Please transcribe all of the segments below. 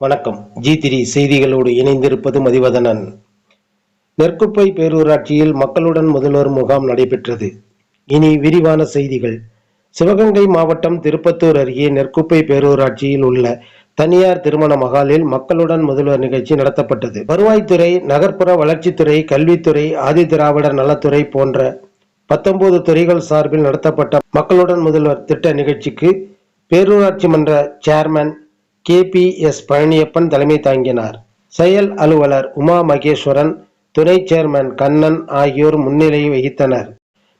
வணக்கம். ஜி திரி செய்திகளோடு இணைந்திருப்பது மதிவதனன். நெற்குப்பை பேரூராட்சியில் மக்களுடன் முதல்வர் முகாம் நடைபெற்றது. இனி விரிவான செய்திகள். சிவகங்கை மாவட்டம் திருப்பத்தூர் அருகே நெற்குப்பை பேரூராட்சியில் உள்ள தனியார் திருமண மகாலில் மக்களுடன் முதல்வர் நிகழ்ச்சி நடத்தப்பட்டது. வருவாய்த்துறை நகர்ப்புற வளர்ச்சித்துறை கல்வித்துறை ஆதிதிராவிடர் நலத்துறை போன்ற பத்தொன்பது துறைகள் சார்பில் நடத்தப்பட்ட மக்களுடன் முதல்வர் திட்ட நிகழ்ச்சிக்கு பேரூராட்சி மன்ற chairman K P S Palaniappan தலைமை தாங்கினார். செயல் அலுவலர் உமா மகேஸ்வரன் துணை சேர்மன் கண்ணன் ஆகியோர் முன்னிலை வகித்தனர்.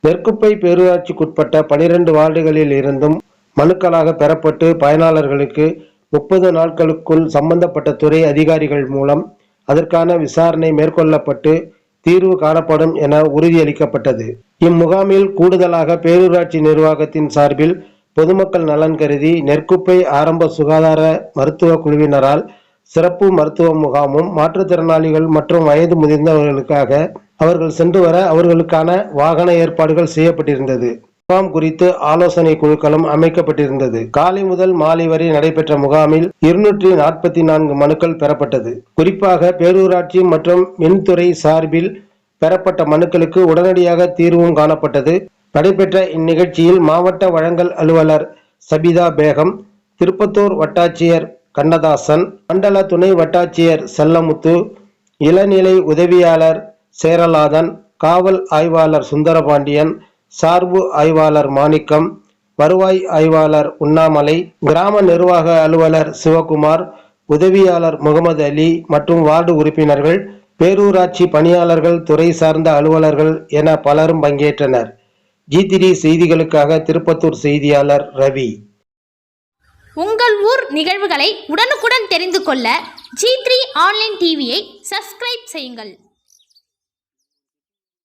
நெற்குப்பை பேரூராட்சிக்குட்பட்ட பனிரெண்டு வார்டுகளில் இருந்தும் மனுக்களாக பெறப்பட்டு பயனாளர்களுக்கு முப்பது நாட்களுக்குள் சம்பந்தப்பட்ட துறை அதிகாரிகள் மூலம் அதற்கான விசாரணை மேற்கொள்ளப்பட்டு தீர்வு காணப்படும் என உறுதியளிக்கப்பட்டது. இம்முகாமில் கூடுதலாக பேரூராட்சி நிர்வாகத்தின் சார்பில் பொதுமக்கள் நலன் கருதி நெற்குப்பை ஆரம்ப சுகாதார மருத்துவ குழுவினரால் சிறப்பு மருத்துவ முகாமும் மாற்றுத்திறனாளிகள் மற்றும் வயது முதிர்ந்தவர்களுக்காக அவர்கள் சென்று வர அவர்களுக்கான வாகன ஏற்பாடுகள் செய்யப்பட்டிருந்தது. முகாம் குறித்து ஆலோசனை குழுக்களும் அமைக்கப்பட்டிருந்தது. காலை முதல் மாலை வரை நடைபெற்ற முகாமில் இருநூற்றி நாற்பத்தி நான்கு மனுக்கள் பெறப்பட்டது. குறிப்பாக பேரூராட்சி மற்றும் மின்துறை சார்பில் பெறப்பட்ட மனுக்களுக்கு உடனடியாக தீர்வும் காணப்பட்டது. நடைபெற்ற இந்நிகழ்ச்சியில் மாவட்ட வழங்கல் அலுவலர் சபிதா பேகம் திருப்பத்தூர் வட்டாட்சியர் கண்ணதாசன் மண்டல துணை வட்டாட்சியர் செல்லமுத்து இளநிலை உதவியாளர் சேரலாதன் காவல் ஆய்வாளர் சுந்தரபாண்டியன் சார்பு ஆய்வாளர் மாணிக்கம் வருவாய் ஆய்வாளர் உண்ணாமலை கிராம நிர்வாக அலுவலர் சிவகுமார் உதவியாளர் முகமது அலி மற்றும் வார்டு உறுப்பினர்கள் பேரூராட்சி பணியாளர்கள் துறை சார்ந்த அலுவலர்கள் என பலரும் பங்கேற்றனர். ஜி த்ரீ செய்திகளுக்காக திருப்பத்தூர் செய்தியாளர் ரவி. உங்கள் ஊர் நிகழ்வுகளை உடனுக்குடன் தெரிந்து கொள்ள ஜி த்ரீ ஆன்லைன் டிவியை சப்ஸ்கிரைப் செய்யுங்கள்.